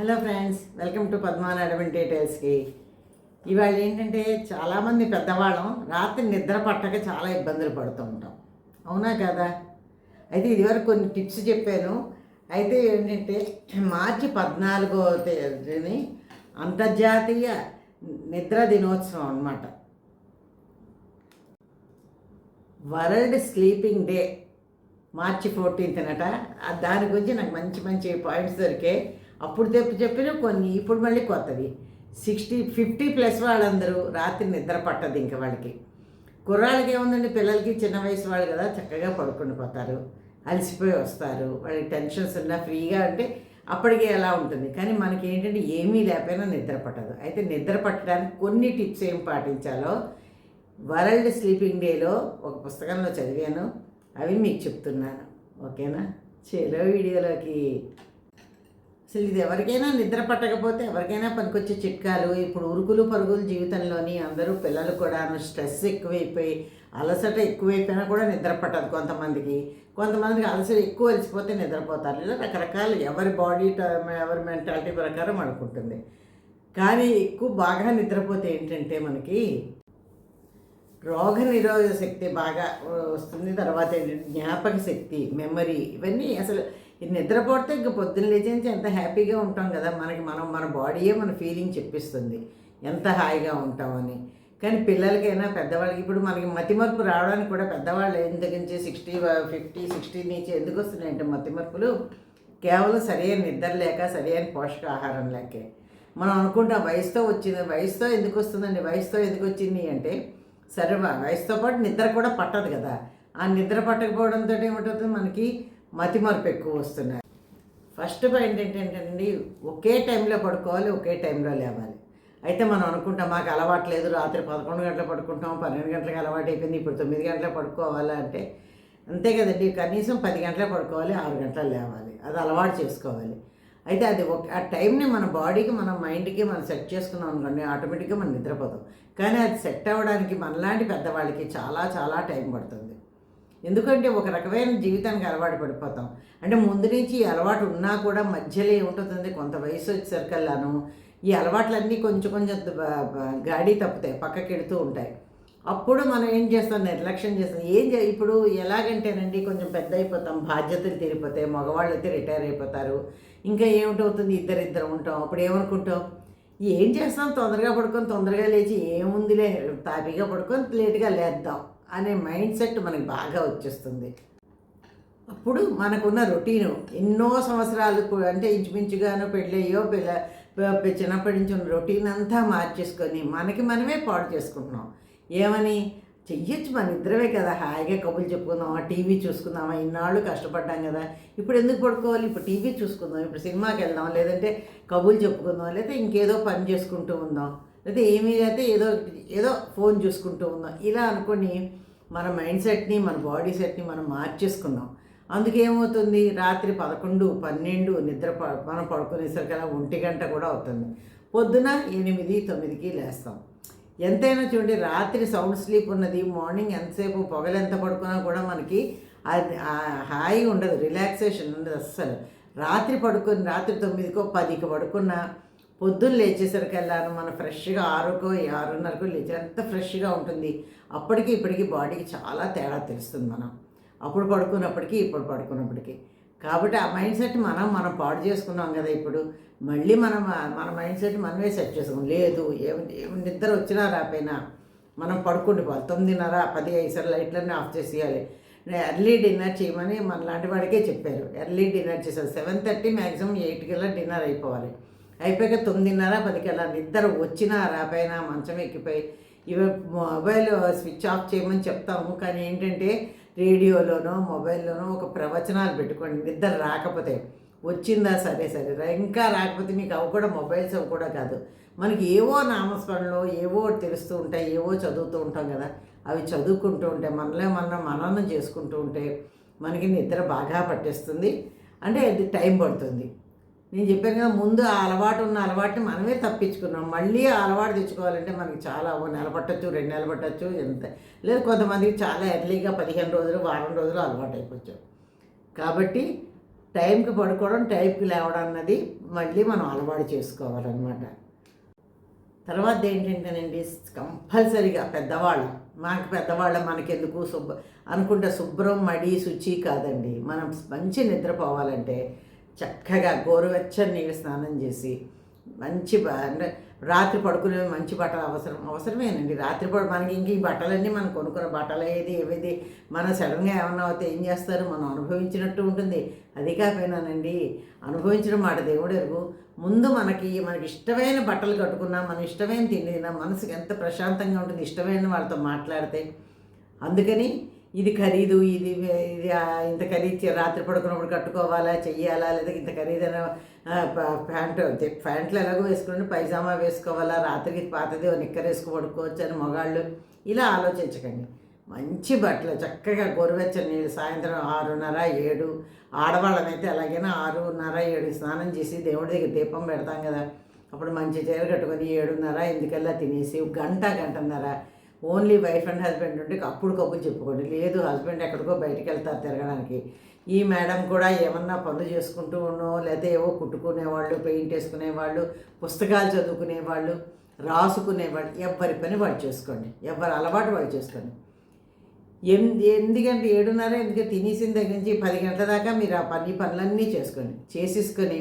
Hello friends welcome to పద్మాన అడవెన్ డీటెయిల్స్కి. ఇవాళ ఏంటంటే చాలామంది పెద్దవాళ్ళం రాత్రి నిద్ర పట్టక చాలా ఇబ్బందులు పడుతూ ఉంటాం. అవునా కదా? అయితే ఇదివరకు కొన్ని టిప్స్ చెప్పాను. అయితే ఏంటంటే మార్చి పద్నాలుగో తేదీని అంతర్జాతీయ నిద్ర దినోత్సవం అనమాట వరల్డ్ స్లీపింగ్ డే మార్చి ఫోర్టీన్త్నట దాని గురించి నాకు మంచి మంచి పాయింట్స్ దొరికాయి. అప్పుడు చెప్పి చెప్పిన కొన్ని ఇప్పుడు మళ్ళీ కొత్తవి. సిక్స్టీ ఫిఫ్టీ ప్లస్ వాళ్ళందరూ రాత్రి నిద్ర పట్టదు ఇంకా వాళ్ళకి. కుర్రాళ్ళకి ఏముందండి? పిల్లలకి చిన్న వయసు వాళ్ళు కదా చక్కగా పడుకుని పోతారు. అలసిపోయి వస్తారు. వాళ్ళకి టెన్షన్స్ ఉన్నా ఫ్రీగా అంటే అప్పటికే ఎలా ఉంటుంది. కానీ మనకి ఏంటంటే ఏమీ లేకపోయినా నిద్ర పట్టదు. అయితే నిద్ర పట్టడానికి కొన్ని టిప్స్ ఏం పాటించాలో వరల్డ్ స్లీపింగ్ డేలో ఒక పుస్తకంలో చదివాను. అవి మీకు చెప్తున్నాను. ఓకేనా? చేలో వీడియోలోకి అసలు ఇది ఎవరికైనా నిద్ర పట్టకపోతే ఎవరికైనా పనికొచ్చే చిట్కాలు. ఇప్పుడు ఉరుకులు పరుగులు జీవితంలోని అందరూ పిల్లలు కూడా స్ట్రెస్ ఎక్కువైపోయి అలసట ఎక్కువైపోయినా కూడా నిద్ర పట్టదు కొంతమందికి. కొంతమందికి అలసట ఎక్కువ అలసిపోతే నిద్రపోతారు. ఇలా రకరకాల ఎవరి బాడీ ఎవరి మెంటాలిటీ ప్రకారం అనుకుంటుంది. కానీ ఎక్కువ బాగా నిద్రపోతే ఏంటంటే మనకి రోగ నిరోధక శక్తి బాగా వస్తుంది. తర్వాత ఏంటంటే జ్ఞాపక శక్తి మెమరీ ఇవన్నీ అసలు ఇది నిద్రపోతే ఇంక పొద్దున్న లేచేసి నుంచి ఎంత హ్యాపీగా ఉంటాం కదా మనకి మనం మన బాడీయే మన ఫీలింగ్ చెప్పిస్తుంది. ఎంత హాయిగా ఉంటామని. కానీ పిల్లలకైనా పెద్దవాళ్ళకి ఇప్పుడు మనకి మతిమరుపు రావడానికి కూడా పెద్దవాళ్ళు ఎందుకు నుంచి సిక్స్టీ ఫిఫ్టీ సిక్స్టీ నుంచి ఎందుకు వస్తున్నాయంటే మతిమరుపులు? కేవలం సరైన నిద్ర లేక సరైన పోషకాహారం లేకే. మనం అనుకుంటాం వయసుతో వచ్చింది వయసుతో ఎందుకు వస్తుందండి వయసుతో ఎందుకు వచ్చింది అంటే సరే వయసుతో పాటు నిద్ర కూడా పట్టదు కదా. ఆ నిద్ర పట్టకపోవడంతో ఏమిటవుతుంది మనకి? మతిమరుపు ఎక్కువ వస్తున్నాయి. ఫస్ట్ పాయింట్ ఏంటంటే ఒకే టైంలో పడుకోవాలి ఒకే టైంలో లేవాలి. అయితే మనం అనుకుంటాం మాకు అలవాటు లేదు రాత్రి పదకొండు గంటలు పడుకుంటాం పన్నెండు గంటలకు అలవాటు అయిపోయింది ఇప్పుడు తొమ్మిది గంటలకు పడుకోవాలా? అంటే అంతే కదండి కనీసం పది గంటలకు పడుకోవాలి ఆరు గంటలు లేవాలి. అది అలవాటు చేసుకోవాలి. అయితే అది ఒక ఆ టైంని మన బాడీకి మన మైండ్కి మనం సెట్ చేసుకున్నాం అనుకోండి ఆటోమేటిక్గా మనం నిద్రపోతాం. కానీ అది సెట్ అవ్వడానికి మనలాంటి పెద్దవాళ్ళకి చాలా చాలా టైం పడుతుంది. ఎందుకంటే ఒక రకమైన జీవితానికి అలవాటు పడిపోతాం. అంటే ముందు నుంచి ఈ అలవాటు ఉన్నా కూడా మధ్యలో ఏముంటుంది కొంత వయసు వచ్చేసరికల్లాను ఈ అలవాట్లన్నీ కొంచెం కొంచెం గాడి తప్పుతాయి పక్కకి వెళుతూ ఉంటాయి. అప్పుడు మనం ఏం చేస్తాం? నిర్లక్ష్యం చేస్తాం. ఏం చే ఇప్పుడు ఎలాగంటేనండి? కొంచెం పెద్ద అయిపోతాం బాధ్యతలు తీరిపోతాయి మగవాళ్ళు అయితే రిటైర్ అయిపోతారు. ఇంకా ఏమిటవుతుంది? ఇద్దరిద్దరు ఉంటాం. అప్పుడు ఏమనుకుంటాం? ఏం చేస్తాం? తొందరగా పడుకొని తొందరగా లేచి ఏముందిలే తాపీగా పడుకొని లేట్గా లేద్దాం. అనే మైండ్ సెట్ మనకి బాగా వచ్చేస్తుంది. అప్పుడు మనకున్న రొటీను ఎన్నో సంవత్సరాలు అంటే ఇంచుమించుగానో పెళ్ళయ్యో పిల్ల చిన్నప్పటి నుంచి ఉన్న రొటీన్ అంతా మార్చేసుకొని మనకి మనమే పాడు చేసుకుంటున్నాం. ఏమని? చెయ్యొచ్చు మన ఇద్దరమే కదా హాయిగా కబుర్లు చెప్పుకుందామా టీవీ చూసుకుందామా ఇన్నాళ్ళు కష్టపడ్డాం కదా. ఇప్పుడు ఎందుకు పడుకోవాలి? ఇప్పుడు టీవీ చూసుకుందాం ఇప్పుడు సినిమాకి వెళ్దాం లేదంటే కబుర్లు చెప్పుకుందాం లేకపోతే ఇంకేదో పని చేసుకుంటూ ఉందాం. అయితే ఏమీ అయితే ఏదో ఏదో ఫోన్ చూసుకుంటూ ఉందాం ఇలా అనుకొని మన మైండ్ సెట్ని మన బాడీ సెట్ని మనం మార్చేసుకున్నాం. అందుకేమవుతుంది రాత్రి పదకొండు పన్నెండు నిద్ర ప మనం పడుకునేసరికల్లా ఒంటి గంట కూడా అవుతుంది. పొద్దున ఎనిమిది తొమ్మిదికి లేస్తాం. ఎంతైనా చూడండి రాత్రి సౌండ్ స్లీప్ ఉన్నది మార్నింగ్ ఎంతసేపు పొగలు ఎంత పడుకున్నా కూడా మనకి అది హాయి ఉండదు రిలాక్సేషన్ ఉండదు అస్సలు. రాత్రి పడుకొని రాత్రి తొమ్మిదికో పదికి పడుకున్న పొద్దున్న లేచేసరికల్లాను మన ఫ్రెష్గా ఆరుకో ఆరున్నరకు లేచి ఎంత ఫ్రెష్గా ఉంటుంది. అప్పటికి ఇప్పటికి బాడీకి చాలా తేడా తెలుస్తుంది మనం. అప్పుడు పడుకున్నప్పటికీ ఇప్పుడు పడుకున్నప్పటికీ. కాబట్టి ఆ మైండ్ సెట్ మనం మనం పాడు చేసుకున్నాం కదా ఇప్పుడు. మళ్ళీ మనం మన మైండ్ సెట్ మనమే సెట్ చేసుకున్నాం. లేదు ఏమి ఏమి నిద్ర వచ్చినా రాపోయినా మనం పడుకుండిపోవాలి. తొమ్మిదిన్నర పది ఐదు లైట్లన్నీ ఆఫ్ చేసేయాలి. ఎర్లీ డిన్నర్ చేయమని మన లాంటి వాడికే చెప్పారు. ఎర్లీ డిన్నర్ చేశారు సెవెన్ థర్టీ మ్యాక్సిమం ఎయిట్కల్లా డిన్నర్ అయిపోవాలి. అయిపోయాక తొమ్మిదిన్నర పదికల్లా నిద్ర వచ్చినా రాపోయినా మంచం ఎక్కిపోయి ఇవి మొబైల్ స్విచ్ ఆఫ్ చేయమని చెప్తాము. కానీ ఏంటంటే రేడియోలోనో మొబైల్లోనో ఒక ప్రవచనాలు పెట్టుకోండి. నిద్ర రాకపోతే వచ్చిందా సరే సరే ఇంకా రాకపోతే మీకు అవి కూడా మొబైల్స్ అవి కూడా కాదు. మనకి ఏవో నామస్మరణలో ఏవో తెలుస్తూ ఉంటాయి ఏవో చదువుతూ ఉంటాం కదా. అవి చదువుకుంటూ ఉంటే మనలో మనం మననం చేసుకుంటూ ఉంటే మనకి నిద్ర బాగా పట్టేస్తుంది. అంటే అది టైం పడుతుంది. నేను చెప్పాను కదా ముందు ఆ అలవాటు ఉన్న అలవాటుని మనమే తప్పించుకున్నాం. మళ్ళీ ఆ అలవాటు తెచ్చుకోవాలంటే మనకి చాలా ఓ నెల పట్టచ్చు రెండు నెలలు పట్టచ్చు ఎంత. లేదు కొంతమందికి చాలా ఎర్లీగా పదిహేను రోజులు వారం రోజులు అలవాటు అయిపోవచ్చు కాబట్టి టైంకి పడుకోవడం టైంకి లేవడం అన్నది మళ్ళీ మనం అలవాటు చేసుకోవాలన్నమాట. తర్వాత ఏంటంటేనండి కంపల్సరీగా పెద్దవాళ్ళు. మనకు పెద్దవాళ్ళ మనకెందుకు శుభ్ర అనుకుంటే శుభ్రం మడి శుచి కాదండి. మనం మంచి నిద్రపోవాలంటే చక్కగా గోరువెచ్చని నీళ్ళు స్నానం చేసి మంచి అంటే రాత్రి పడుకునే మంచి బట్టలు అవసరం అవసరమేనండి. రాత్రి పడు మనకి ఇంక ఈ బట్టలన్నీ మనం కొనుక్కున్న బట్టలు ఏది ఏవేది మన సడన్గా ఏమన్నా అవుతే ఏం చేస్తారు? మనం అనుభవించినట్టు ఉంటుంది. అది కాకపోయినానండి అనుభవించడం మాట దేవుడు ఎరుగు. ముందు మనకి మనకి ఇష్టమైన బట్టలు కట్టుకున్నా మన ఇష్టమైన తిండి తిన్నా మనసుకి ఎంత ప్రశాంతంగా ఉంటుంది ఇష్టమైన వాళ్ళతో మాట్లాడితే. అందుకని ఇది ఖరీదు ఇది ఇది ఇంత ఖరీదు రాత్రి పడుకున్నప్పుడు కట్టుకోవాలా చెయ్యాలా లేదా ఇంత ఖరీదైన ప- ప్యాంటు ప్యాంట్లు ఎలాగో వేసుకుని పైజామా వేసుకోవాలా రాత్రికి పాతది నిక్కర్ వేసుకు పడుకోవచ్చు అని మగాళ్ళు ఇలా ఆలోచించకండి. మంచి బట్టలు చక్కగా గోరువెచ్చని నీళ్ళు సాయంత్రం ఆరున్నర ఏడు ఆడవాళ్ళమైతే అలాగైనా ఆరున్నర ఏడు స్నానం చేసి దేవుడి దగ్గర దీపం పెడతాం కదా అప్పుడు మంచి చీర కట్టుకొని ఏడున్నర ఎందుకల్లా తినేసి గంట గంటన్నర ఓన్లీ వైఫ్ అండ్ హస్బెండ్ ఉంటే అప్పుడు కబుర్లు చెప్పుకోండి. లేదు హస్బెండ్ ఎక్కడికో బయటికి వెళ్తారు తిరగడానికి. ఈ మేడం కూడా ఏమన్నా పనులు చేసుకుంటూ ఉన్నో లేకపోతే ఏవో కుట్టుకునేవాళ్ళు పెయింట్ వేసుకునేవాళ్ళు పుస్తకాలు చదువుకునేవాళ్ళు రాసుకునేవాళ్ళు ఎవరి పని వాళ్ళు చేసుకోండి. ఎవరి అలవాటు వాళ్ళు చేసుకోండి. ఎనిమిది ఎందుకంటే ఏడున్నర ఎందుకంటే తినేసిన దగ్గర నుంచి పది గంటల దాకా మీరు ఆ పని పనులన్నీ చేసుకోండి చేసేసుకొని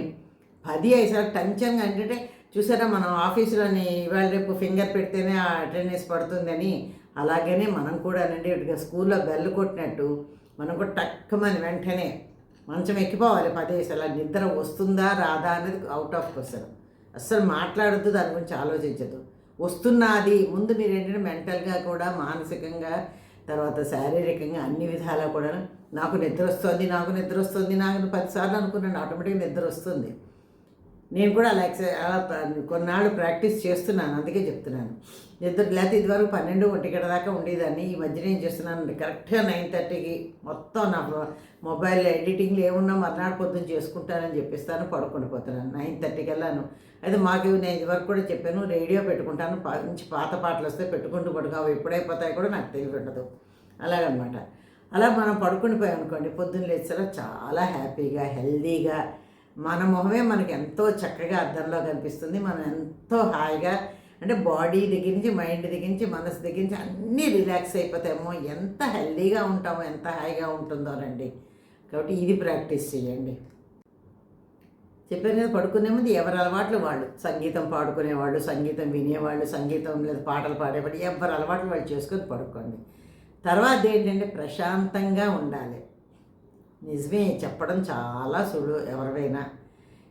పది అయ్యేసరికి టెన్షన్గా అంటే చూసారా మనం ఆఫీసులోని ఇవాళ రేపు ఫింగర్ పెడితేనే ఆ అటెండెన్స్ పడుతుందని. అలాగనే మనం కూడా అండి ఇటుగా స్కూల్లో బెల్ కొట్టినట్టు మనం కూడా టక్కుమని వెంటనే మంచం ఎక్కిపోవాలి. పదేసి అలా నిద్ర వస్తుందా రాదా అనేది అవుట్ ఆఫ్ క్వశ్చన్ అస్సలు మాట్లాడద్దు దాని గురించి ఆలోచించదు వస్తున్నది ముందు మీరు ఏంటంటే మెంటల్గా కూడా మానసికంగా తర్వాత శారీరకంగా అన్ని విధాలా కూడా నాకు నిద్ర వస్తుంది నాకు నిద్ర వస్తుంది నాకు పదిసార్లు అనుకున్నాను ఆటోమేటిక్గా నిద్ర వస్తుంది. నేను కూడా అలా ఎక్స అలా కొన్నాళ్ళు ప్రాక్టీస్ చేస్తున్నాను అందుకే చెప్తున్నాను. నిద్ర లేకపోతే ఇదివరకు పన్నెండు ఒంటి గంట దాకా ఉండేదాన్ని ఈ మధ్యన ఏం చేస్తున్నాను కరెక్ట్గా నైన్ థర్టీకి మొత్తం నా మొబైల్ ఎడిటింగ్లు ఏమున్నా మర్నాడు పొద్దున్న చేసుకుంటానని చెప్పిస్తాను పడుకొని పోతున్నాను నైన్ థర్టీకి వెళ్ళాను అయితే మాకు నేను ఇదివరకు కూడా చెప్పాను రేడియో పెట్టుకుంటాను మంచి పాత పాటలు వస్తే పెట్టుకుంటూ పడుకో అవి ఎప్పుడైపోతాయి కూడా నాకు తెలివి ఉండదు అలాగనమాట. అలా మనం పడుకుని పోయాం అనుకోండి పొద్దున్న లేచారా చాలా హ్యాపీగా హెల్దీగా మన మొహమే మనకి ఎంతో చక్కగా అద్దంలో కనిపిస్తుంది. మనం ఎంతో హాయిగా అంటే బాడీ దగ్గర నుంచి మైండ్ దగ్గర నుంచి మనసు దగ్గర నుంచి అన్నీ రిలాక్స్ అయిపోతామో ఎంత హెల్దీగా ఉంటామో ఎంత హాయిగా ఉంటుందోనండి కాబట్టి ఇది ప్రాక్టీస్ చేయండి. చెప్పాను కదా పడుకునే ముందు ఎవరి అలవాట్లు వాళ్ళు? సంగీతం పాడుకునేవాళ్ళు సంగీతం వినేవాళ్ళు సంగీతం లేదా పాటలు పాడేవాళ్ళు ఎవరి అలవాట్లు వాళ్ళు చేసుకొని పడుకోండి. తర్వాత ఏంటంటే ప్రశాంతంగా ఉండాలి. నిజమే చెప్పడం చాలా సులువు ఎవరివైనా.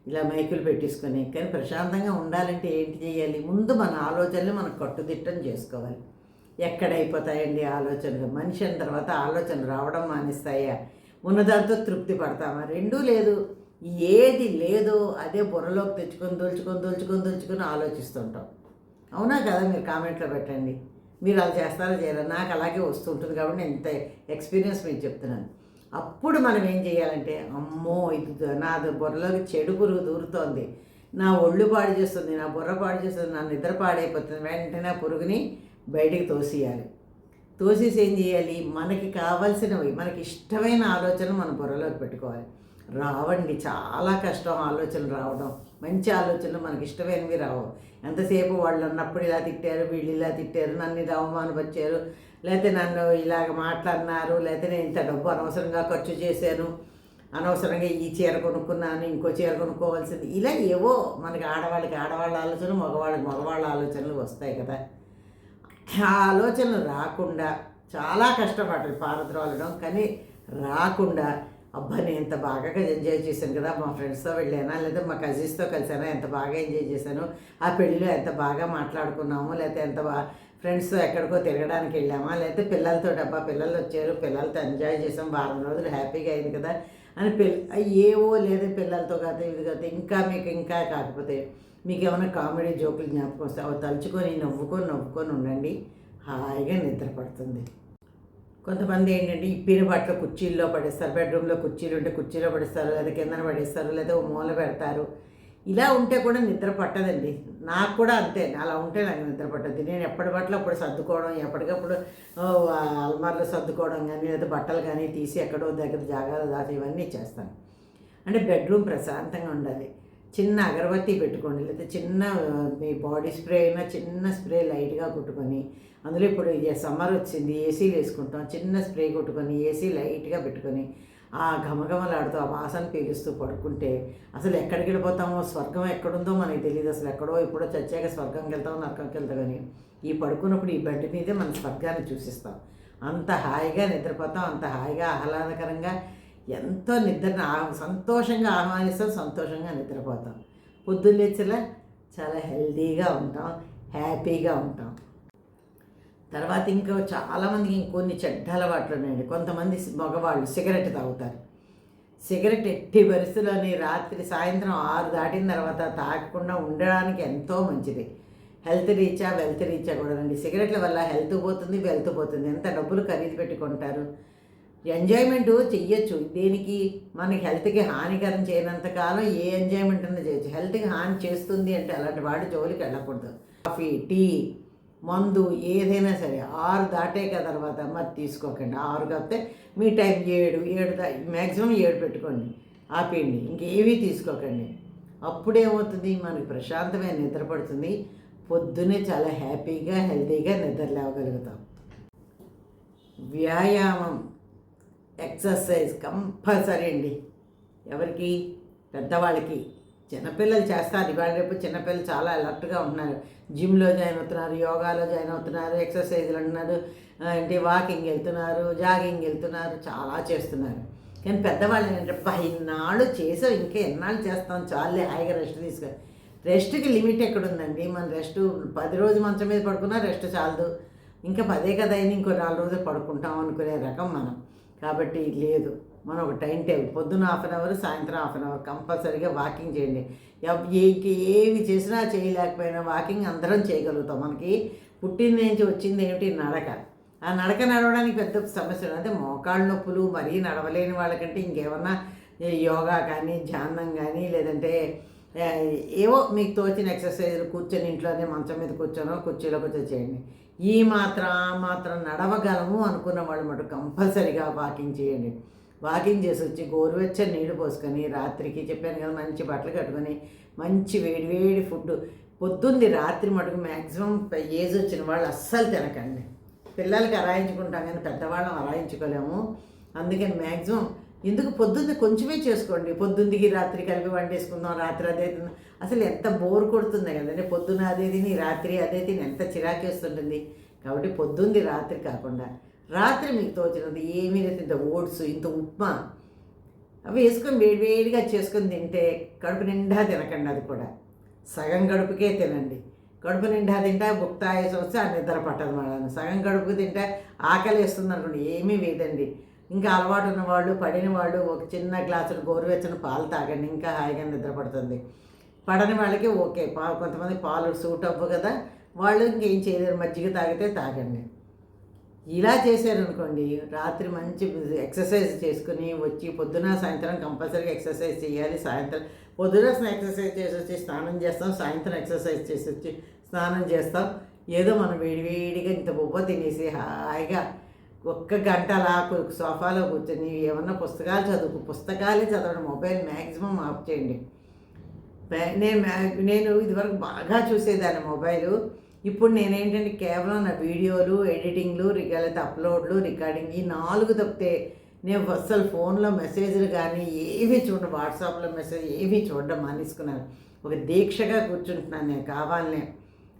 ఇలా మైకులు పెట్టేసుకొని కానీ ప్రశాంతంగా ఉండాలంటే ఏంటి చేయాలి? ముందు మన ఆలోచనలు మనం కట్టుదిట్టం చేసుకోవాలి. ఎక్కడైపోతాయండి ఆలోచనలు? మనిషి అయిన తర్వాత ఆలోచనలు రావడం మానేస్తాయా? ఉన్నదాంతో తృప్తి పడతామా? రెండూ లేదు. ఏది లేదో అదే బుర్రలోకి తెచ్చుకొని దోల్చుకొని దోల్చుకొని దోల్చుకొని ఆలోచిస్తుంటాం. అవునా కదా? మీరు కామెంట్లో పెట్టండి. మీరు అలా చేస్తారో చేయరా? నాకు అలాగే వస్తుంటుంది కాబట్టి నేను ఇంత ఎక్స్పీరియన్స్ మీకు చెప్తున్నాను. అప్పుడు మనం ఏం చేయాలంటే అమ్మో ఇది నా బుర్రలోకి చెడు పురుగు దూరుతోంది. నా ఒళ్ళు పాడు చేస్తుంది నా బుర్ర పాడు చేస్తుంది నా నిద్ర పాడైపోతుంది. వెంటనే పురుగుని బయటికి తోసేయాలి. తోసేసి ఏం చేయాలి? మనకి కావాల్సినవి మనకి ఇష్టమైన ఆలోచనలు మన బుర్రలోకి పెట్టుకోవాలి. రావండి చాలా కష్టం ఆలోచనలు రావడం. మంచి ఆలోచనలు మనకి ఇష్టమైనవి రావు. ఎంతసేపు వాళ్ళు అన్నప్పుడు ఇలా తిట్టారు వీళ్ళు ఇలా తిట్టారు నన్ను ఇది అవమానపరిచారు లేకపోతే నన్ను ఇలాగ మాట్లాడినారు లేకపోతే నేను ఇంత డబ్బు అనవసరంగా ఖర్చు చేశాను అనవసరంగా ఈ చీర కొనుక్కున్నాను ఇంకో చీర కొనుక్కోవాల్సింది. ఇలా ఏవో మనకి ఆడవాళ్ళకి ఆడవాళ్ళ ఆలోచన మగవాళ్ళకి మగవాళ్ళ ఆలోచనలు వస్తాయి కదా. ఆ ఆలోచనలు రాకుండా చాలా కష్టపడాలి పారద్రోలడం కానీ రాకుండా అబ్బా నేను ఎంత బాగా ఎంజాయ్ చేశాను కదా మా ఫ్రెండ్స్తో వెళ్ళానా లేదా మా కజిన్స్తో కలిసానా ఎంత బాగా ఎంజాయ్ చేశాను ఆ పెళ్ళిలో ఎంత బాగా మాట్లాడుకున్నాము లేకపోతే ఎంత బాగా ఫ్రెండ్స్తో ఎక్కడికో తిరగడానికి వెళ్ళామా? లేకపోతే పిల్లలతో డబ్బా పిల్లలు వచ్చారు పిల్లలతో ఎంజాయ్ చేసాం వారం రోజులు హ్యాపీగా అయింది కదా అని పిల్ల ఏవో లేదా పిల్లలతో కాదు ఇది కాదు ఇంకా మీకు ఇంకా కాకపోతే మీకు ఏమైనా కామెడీ జోకులు జ్ఞాపకం వస్తే అవి తలుచుకొని నవ్వుకొని నవ్వుకొని ఉండండి. హాయిగా నిద్ర పడుతుంది. కొంతమంది ఏంటంటే ఇప్పిన బట్టలు కుర్చీల్లో పడేస్తారు బెడ్రూమ్లో కుర్చీలు ఉంటే కుర్చీలో పడేస్తారు లేదా కిందన పడేస్తారు లేదా ఓ మూల పెడతారు. ఇలా ఉంటే కూడా నిద్ర పట్టదండి. నాకు కూడా అంతే. అలా ఉంటే నాకు నిద్ర పట్టదు. నేను ఎప్పటి బట్టలు అప్పుడు సర్దుకోవడం ఎప్పటికప్పుడు అల్మార్లు సర్దుకోవడం కానీ లేదా బట్టలు కానీ తీసి ఎక్కడో దగ్గర జాగ్రత్త దాచి ఇవన్నీ చేస్తాను. అంటే బెడ్రూమ్ ప్రశాంతంగా ఉండాలి. చిన్న అగరబత్తి పెట్టుకోండి. లేకపోతే చిన్న మీ బాడీ స్ప్రే అయినా చిన్న స్ప్రే లైట్గా కొట్టుకొని అందులో ఇప్పుడు సమ్మర్ వచ్చింది ఏసీలు వేసుకుంటాం. చిన్న స్ప్రే కొట్టుకొని ఏసీ లైట్గా పెట్టుకొని ఆ ఘమఘమలాడుతూ ఆ వాసన పీలుస్తూ పడుకుంటే అసలు ఎక్కడికి వెళ్ళిపోతామో స్వర్గం ఎక్కడుందో మనకి తెలియదు అసలు ఎక్కడో ఎప్పుడో చచ్చాక స్వర్గంకి వెళ్తాం నరకంకి వెళ్తాం కానీ ఈ పడుకున్నప్పుడు ఈ బెడ్ మీదే మన స్వర్గాన్ని చూసిస్తాం. అంత హాయిగా నిద్రపోతాం అంత హాయిగా ఆహ్లాదకరంగా ఎంతో నిద్రను ఆ- సంతోషంగా ఆహ్వానిస్తాం సంతోషంగా నిద్రపోతాం. పొద్దున్న లేచేలా చాలా హెల్దీగా ఉంటాం హ్యాపీగా ఉంటాం. తర్వాత ఇంకా చాలామందికి ఇంకొన్ని చెడ్డ అలవాట్లు ఉన్నాయండి. కొంతమంది మగవాళ్ళు సిగరెట్ తాగుతారు. సిగరెట్ ఎట్టి పరిస్థితుల్లోని రాత్రి సాయంత్రం ఆరు దాటిన తర్వాత తాగకుండా ఉండడానికి ఎంతో మంచిది. హెల్త్ రీచా వెల్త్ రీచా కూడా అండి సిగరెట్ల వల్ల హెల్త్ పోతుంది వెల్త్ పోతుంది. ఎంత డబ్బులు ఖరీదు పెట్టుకుంటారు. ఎంజాయ్మెంట్ చెయ్యొచ్చు. దీనికి? మనకి హెల్త్కి హానికరం చేయనంత కాలం ఏ ఎంజాయ్మెంట్ అన్నా చేయొచ్చు. హెల్త్కి హాని చేస్తుంది అంటే అలాంటి వాడు జోలికి వెళ్ళకూడదు. కాఫీ టీ మందు ఏదైనా సరే ఆరు దాటాక తర్వాత మరి తీసుకోకండి. ఆరు కాకపోతే మీ టైం ఏడు ఏడు దా మ్యాక్సిమం ఏడు పెట్టుకోండి. ఆపేయండి. ఇంకేవీ తీసుకోకండి. అప్పుడేమవుతుంది? మనకి ప్రశాంతమైన నిద్ర పడుతుంది. పొద్దునే చాలా హ్యాపీగా హెల్తీగా నిద్ర లేవగలుగుతాం. వ్యాయామం ఎక్సర్సైజ్ కంపల్సరీ అండి. ఎవరికి? పెద్దవాళ్ళకి. చిన్నపిల్లలు చేస్తారు. ఇవాళ రేపు చిన్నపిల్లలు చాలా అలర్ట్గా ఉన్నారు జిమ్లో జాయిన్ అవుతున్నారు యోగాలో జాయిన్ అవుతున్నారు ఎక్సర్సైజ్లు అంటున్నారు అంటే ఏంటి వాకింగ్ వెళ్తున్నారు జాగింగ్ వెళ్తున్నారు చాలా చేస్తున్నారు. కానీ పెద్దవాళ్ళు ఏంటంటే "అబ్బా, ఇన్నాళ్ళు చేసావు ఇంకా ఎన్నాళ్ళు చేస్తాం చాలే హాయిగా రెస్ట్ తీసుకో. రెస్ట్కి లిమిట్ ఎక్కడుందండి? మన రెస్ట్ పది రోజు మంచం మీద పడుకున్నా రెస్ట్ చాలదు. ఇంకా పదే కదా అయినా ఇంకో నాలుగు రోజులు పడుకుంటాం అనుకునే రకం మనం. కాబట్టి లేదు. మనం ఒక టైం టేబుల్. పొద్దున్న హాఫ్ అన్ అవర్ సాయంత్రం హాఫ్ అన్ అవర్ కంపల్సరీగా వాకింగ్ చేయండి. ఏ ఏవి చేసినా చేయలేకపోయినా వాకింగ్ అందరం చేయగలుగుతాం. మనకి పుట్టిన నుంచి వచ్చింది ఏమిటి? నడక. ఆ నడక నడవడానికి పెద్ద సమస్య అంటే మోకాళ్ళ నొప్పులు మరీ నడవలేని వాళ్ళకంటే ఇంకేమన్నా యోగా కానీ ధ్యానం కానీ లేదంటే ఏవో మీకు తోచిన ఎక్సర్సైజ్ కూర్చొని ఇంట్లోనే మంచం మీద కూర్చోనో కుర్చీలో కూర్చొని చేయండి. ఈ మాత్రం ఆ మాత్రం నడవగలము అనుకున్న వాళ్ళు మటు కంపల్సరీగా వాకింగ్ చేయండి. వాకింగ్ చేసి వచ్చి గోరువెచ్చని నీళ్ళు పోసుకొని రాత్రికి చెప్పాను కదా మంచి బట్టలు కట్టుకొని మంచి వేడి వేడి ఫుడ్ పొద్దుంది రాత్రి మటుకు మ్యాక్సిమం ఏజ్ వచ్చిన వాళ్ళు అస్సలు తినకండి. పిల్లలకి అరాయించుకుంటాం కానీ పెద్దవాళ్ళం అరాయించుకోలేము. అందుకని మ్యాక్సిమం ఎందుకు పొద్దున్న కొంచెమే చేసుకోండి. పొద్దుందికి రాత్రి కలిపి వండేసుకుందాం రాత్రి అదే తిందాం. అసలు ఎంత బోర్ కొడుతుంది కదండి. పొద్దున్న అదే తిని రాత్రి అదే తిని ఎంత చిరాకేస్తుంటుంది కాబట్టి పొద్దుంది రాత్రి కాకుండా రాత్రి మీకు తోచినది ఏమీ లేదు ఇంత ఓట్స్ ఇంత ఉప్మా. అవి వేసుకొని వేడి వేడిగా చేసుకొని తింటే కడుపు నిండా తినకండి అది కూడా. సగం కడుపుకే తినండి. కడుపు నిండా తింటే బుక్తాయేసి వస్తే ఆ నిద్ర పట్టదు మేడం. సగం కడుపు తింటే ఆకలి వేస్తుంది అనుకోండి ఏమీ వేదండి ఇంకా అలవాటు ఉన్న వాళ్ళు పడిన వాళ్ళు ఒక చిన్న గ్లాసులు గోరువెచ్చని పాలు తాగండి ఇంకా హాయిగా నిద్ర పడుతుంది. పడని వాళ్ళకి ఓకే పా కొంతమంది పాలు సూట్ అవ్వు కదా వాళ్ళు ఇంకేం చేయలేరు మజ్జిగ తాగితే తాగండి. ఇలా చేశారనుకోండి రాత్రి మంచి ఎక్సర్సైజ్ చేసుకుని వచ్చి పొద్దున సాయంత్రం కంపల్సరీగా ఎక్సర్సైజ్ చేయాలి. సాయంత్రం పొద్దున ఎక్సర్సైజ్ చేసి వచ్చి స్నానం చేస్తాం. సాయంత్రం ఎక్సర్సైజ్ చేసి వచ్చి స్నానం చేస్తాం. ఏదో మనం వేడివేడిగా ఇంత బొబ్బ తినేసి హాయిగా ఒక్క గంట అలా సోఫాలో కూర్చొని ఏమన్నా పుస్తకాలు చదువు పుస్తకాలే చదవడం మొబైల్ మ్యాక్సిమం ఆఫ్ చేయండి. నేను నేను ఇదివరకు బాగా చూసేదాన్ని మొబైల్. ఇప్పుడు నేనేంటంటే కేవలం నా వీడియోలు ఎడిటింగ్లు రిక- లేకపోతే అప్లోడ్లు రికార్డింగ్ ఈ నాలుగు తప్పితే నేను అసలు ఫోన్లో మెసేజ్లు కానీ ఏవి చూడడం వాట్సాప్లో మెసేజ్ ఏవి చూడడం మానేసుకున్నాను. ఒక దీక్షగా కూర్చుంటున్నాను నేను కావాలనే.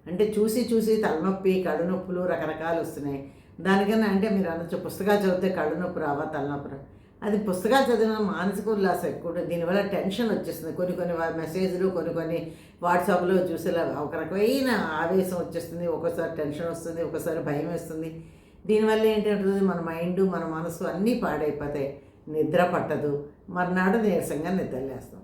అంటే చూసి చూసి తలనొప్పి కడునొప్పులు రకరకాలు వస్తున్నాయి. దానికన్నా అంటే మీరు అనొచ్చు పుస్తకాలు చదివితే కడునొప్పి రావా తలనొప్పి రావా అది పుస్తకాలు చదివిన మానసిక ఉల్లాసం ఎక్కువ. దీనివల్ల టెన్షన్ వచ్చేస్తుంది. కొన్ని కొన్ని మెసేజ్లు కొన్ని కొన్ని వాట్సాప్లో చూసేలా ఒక రకమైన ఆవేశం వచ్చేస్తుంది. ఒక్కోసారి టెన్షన్ వస్తుంది ఒకసారి భయం వేస్తుంది. దీనివల్ల ఏంటంటుంది మన మైండ్ మన మనసు అన్నీ పాడైపోతాయి. నిద్ర పట్టదు. మర్నాడు నీరసంగా నిద్రలేస్తాం.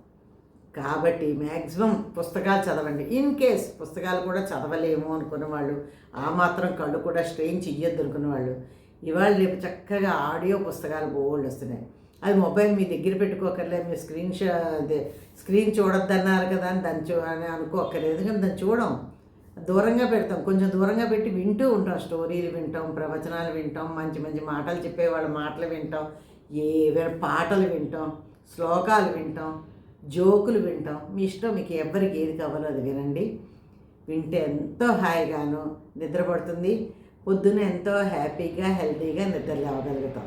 కాబట్టి మ్యాక్సిమం పుస్తకాలు చదవండి. ఇన్ కేస్ పుస్తకాలు కూడా చదవలేము అనుకున్న వాళ్ళు ఆ మాత్రం కళ్ళు కూడా స్ట్రెయిన్ చెయ్యొద్దు అనుకున్న వాళ్ళు ఇవాళ రేపు చక్కగా ఆడియో పుస్తకాలు బోల్డ్ వస్తున్నాయి. అది మొబైల్ మీ దగ్గర పెట్టుకోకర్లేదు మీరు స్క్రీన్ షా అదే స్క్రీన్ చూడొద్దన్నారు కదా అని దాన్ని చూ అని అనుకోకర్లేదు. కానీ దాన్ని చూడం. దూరంగా పెడతాం. కొంచెం దూరంగా పెట్టి వింటూ ఉంటాం. స్టోరీలు వింటాం ప్రవచనాలు వింటాం మంచి మంచి మాటలు చెప్పే వాళ్ళ మాటలు వింటాం ఏవైనా పాటలు వింటాం శ్లోకాలు వింటాం జోకులు వింటాం. మీ ఇష్టం మీకు ఎవరికి ఏది కావాలో అది వినండి. వింటే ఎంతో హాయిగాను నిద్రపడుతుంది. పొద్దున ఎంతో హ్యాపీగా హెల్తీగా నిద్ర లేవగలుగుతాం.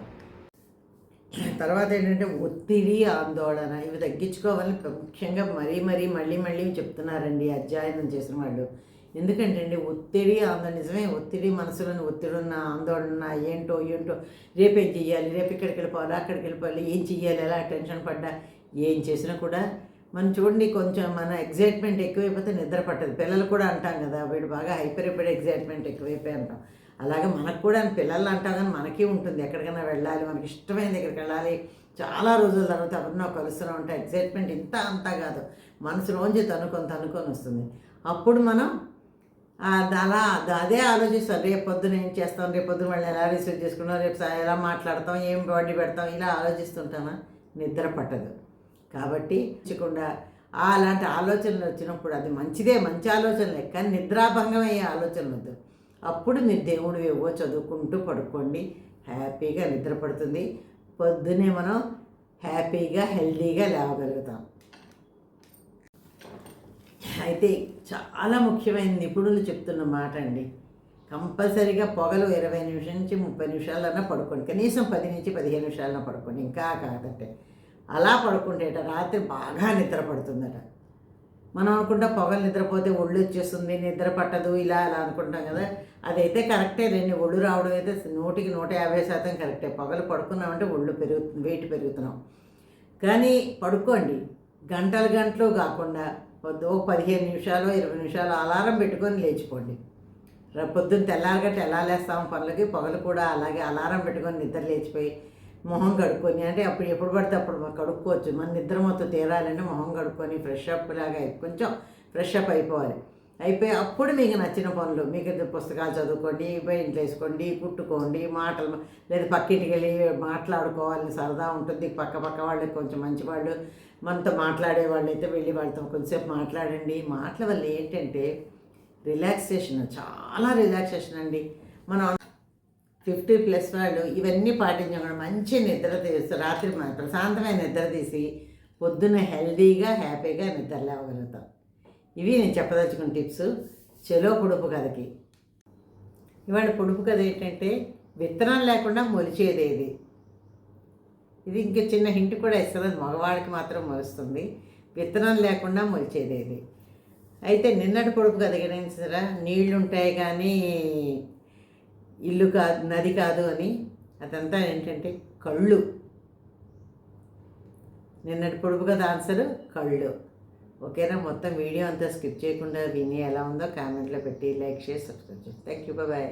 తర్వాత ఏంటంటే ఒత్తిడి ఆందోళన ఇవి తగ్గించుకోవాలని ముఖ్యంగా మరీ మరీ మళ్ళీ మళ్ళీ చెప్తున్నారండి అధ్యయనం చేసిన వాళ్ళు. ఎందుకంటే అండి ఒత్తిడి ఆందోళన నిజమే ఒత్తిడి మనసులోని ఒత్తిడి ఉన్న ఆందోళన ఏంటో ఏంటో రేపేం చెయ్యాలి రేపు ఇక్కడికి వెళ్ళిపోవాలి అక్కడికి వెళ్ళిపోవాలి ఏం చెయ్యాలి ఎలా టెన్షన్ పడ్డా ఏం చేసినా కూడా మనం చూడండి కొంచెం మన ఎగ్జైట్మెంట్ ఎక్కువైపోతే నిద్ర పట్టదు. పిల్లలు కూడా అంటాం కదా వీడు బాగా హైపర్ అయిపోయి ఎగ్జైట్మెంట్ ఎక్కువైపోయి అంటాం. అలాగే మనకు కూడా పిల్లలు అంటాం కానీ మనకి ఉంటుంది. ఎక్కడికైనా వెళ్ళాలి మనకి ఇష్టమైన దగ్గరికి వెళ్ళాలి. చాలా రోజుల తర్వాత ఎవరినో కలుస్తూనే ఉంటాయి ఎగ్జైట్మెంట్ ఇంత అంతా కాదు. మనసులోంచి తనుకొని తనుకొని వస్తుంది. అప్పుడు మనం అలా అదే ఆలోచిస్తాం రేపు పొద్దున ఏం చేస్తాం? రేపు పొద్దున వాళ్ళు ఎలా రిసీవ్ చేసుకున్నాం రేపు ఎలా మాట్లాడతాం? ఏం బాడీ పెడతాం? ఇలా ఆలోచిస్తుంటామా? నిద్ర పట్టదు. కాబట్టి ఇచ్చకుండా అలాంటి ఆలోచనలు వచ్చినప్పుడు అది మంచిదే మంచి ఆలోచనలే. కానీ నిద్రాభంగమయ్యే ఆలోచనలు వద్దు. అప్పుడు మీరు దేవుడు ఏవో చదువుకుంటూ పడుకోండి. హ్యాపీగా నిద్రపడుతుంది పొద్దునే మనం హ్యాపీగా హెల్తీగా లేవగలుగుతాం. అయితే చాలా ముఖ్యమైన నిపుణులు చెప్తున్న మాట అండి. కంపల్సరీగా పొగలు ఇరవై నిమిషం నుంచి ముప్పై నిమిషాలన్నా పడుకోండి. కనీసం పది నుంచి పదిహేను నిమిషాలన్నా పడుకోండి. ఇంకా కాదంటే అలా పడుకుంటేట రాత్రి బాగా నిద్ర పడుతుందట. మనం అనుకుంటా పొగలు నిద్రపోతే ఒళ్ళు వచ్చేస్తుంది నిద్ర పట్టదు ఇలా అలా అనుకుంటాం కదా. అదైతే కరెక్టే రెండు ఒళ్ళు రావడం అయితే నూటికి నూట యాభై శాతం కరెక్టే. పొగలు పడుకున్నామంటే ఒళ్ళు పెరుగుతుంది వెయిట్ పెరుగుతున్నాం. కానీ పడుకోండి. గంటలు గంటలు కాకుండా పొద్దు ఓ పదిహేను నిమిషాలు ఇరవై నిమిషాలు అలారం పెట్టుకొని లేచిపోండి. రేపు పొద్దున్న తెల్లారగట్ట ఎలా లేస్తాం పనులకి పొగలు కూడా అలాగే అలారం పెట్టుకొని నిద్ర లేచిపోయి మొహం కడుక్కొని అంటే అప్పుడు ఎప్పుడు పడితే అప్పుడు కడుక్కోవచ్చు. మన నిద్ర మొత్తం తీరాలంటే మొహం కడుక్కొని ఫ్రెష్ అప్ లాగా అయి- కొంచెం ఫ్రెష్ అప్ అయిపోవాలి. అయిపోయి అప్పుడు మీకు నచ్చిన పనులు మీకు పుస్తకాలు చదువుకోండి పోయి ఇంట్లో వేసుకోండి కుట్టుకోండి మాటలు లేదా పక్కింటికి వెళ్ళి మాట్లాడుకోవాలని సరదా ఉంటుంది. పక్క పక్క వాళ్ళకి కొంచెం మంచి వాళ్ళు మనతో మాట్లాడే వాళ్ళు అయితే వెళ్ళి వాళ్ళతో కొంచెంసేపు మాట్లాడండి. మాటల వల్ల ఏంటంటే రిలాక్సేషన్ చాలా రిలాక్సేషన్ అండి. మనం ఫిఫ్టీ ప్లస్ వాళ్ళు ఇవన్నీ పాటించకుండా మంచి నిద్ర తీసి రాత్రి ప్రశాంతమైన నిద్ర తీసి పొద్దున హెల్దీగా హ్యాపీగా నిద్ర లేవగలుగుతాం. ఇవి నేను చెప్పదలుచుకున్న టిప్స్. చెలో పొడుపు కథకి. ఇవాళ పొడుపు కథ ఏంటంటే విత్తనం లేకుండా మొలిచేది ఏది? ఇది ఇంకా చిన్న హింట్ కూడా ఇస్తుంది అది మగవాడికి మాత్రం మొలుస్తుంది. విత్తనం లేకుండా మొలిచేది ఏది? అయితే నిన్నటి పొడుపు కథ గణించరా నీళ్ళు ఉంటాయి కానీ ఇల్లు కాదు నది కాదు అని. అదంతా ఏంటంటే కళ్ళు. నిన్నటి పొడుపు కథ ఆన్సర్ కళ్ళు. ఓకేనా? మొత్తం వీడియో అంతా స్కిప్ చేయకుండా విని ఎలా ఉందో కామెంట్లో పెట్టి లైక్ చేసి సబ్స్క్రైబ్ చేసి థ్యాంక్ యూ బాయ్